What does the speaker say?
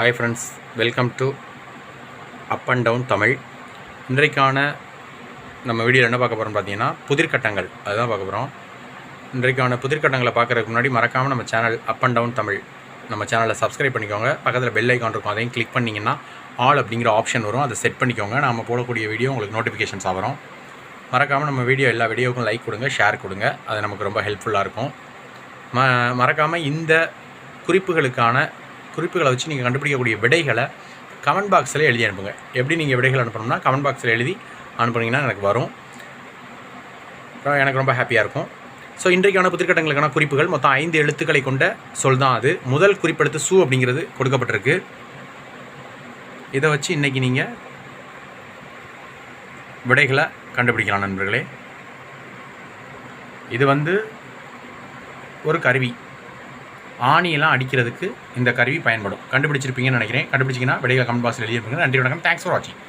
Hi friends welcome to up and down Tamil இன்றைக்கான நம்ம வீடியோவில் என்ன பார்க்க போகிறோம் பார்த்தீங்கன்னா புதிர்கட்டங்கள். அதுதான் பார்க்க போகிறோம் இன்றைக்கான புதிர்கட்டங்களை பார்க்குறதுக்கு முன்னாடி மறக்காமல் நம்ம channel up and down Tamil நம்ம சேனலை சப்ஸ்கிரைப் பண்ணிக்கோங்க. பக்கத்தில் பெல் ஐக்கான் இருக்கும் அதையும் கிளிக் பண்ணிங்கன்னா ஆல் அப்படிங்கிற ஆப்ஷன் வரும். அதை செட் பண்ணிக்கோங்க. நம்ம போடக்கூடிய வீடியோ உங்களுக்கு நோட்டிஃபிகேஷன்ஸ் ஆகிறோம் மறக்காமல் நம்ம வீடியோ எல்லா வீடியோவுக்கும் லைக் கொடுங்க ஷேர் கொடுங்க. அது நமக்கு ரொம்ப ஹெல்ப்ஃபுல்லாக இருக்கும். ம மறக்காமல் இந்த குறிப்புகளுக்கான குறிப்புகளை வச்சு நீங்கள் கண்டுபிடிக்கக்கூடிய விடைகளை கமெண்ட் பாக்ஸில் எழுதி அனுப்புங்க. எப்படி நீங்கள் விடைகள் அனுப்பணும்னா கமெண்ட் பாக்ஸில் எழுதி அனுப்புனீங்கன்னா எனக்கு வரும். எனக்கு ரொம்ப ஹாப்பியாக இருக்கும். ஸோ இன்றைக்கான புத்திரக்கட்டங்களுக்கான குறிப்புகள் மொத்தம் ஐந்து எழுத்துக்களை கொண்ட சொல் தான் அது. முதல் குறிப்பெடுத்து சூ அப்படிங்கிறது கொடுக்கப்பட்டிருக்கு. இதை வச்சு இன்றைக்கி நீங்கள் விடைகளை கண்டுபிடிக்கலாம் நண்பர்களே. இது வந்து ஒரு கருவி. ஆணியெல்லாம் அடிக்கிறதுக்கு இந்த கருவி பயன்படும். கண்டுபிடிச்சிருப்பீங்கன்னு நினைக்கிறேன். கண்டுபிடிச்சிங்கன்னா விடைகளை கமெண்ட் பாக்ஸில் எழுதியிருப்பீங்க. நன்றி வணக்கம். தேங்க்ஸ் ஃபார் வாட்சிங்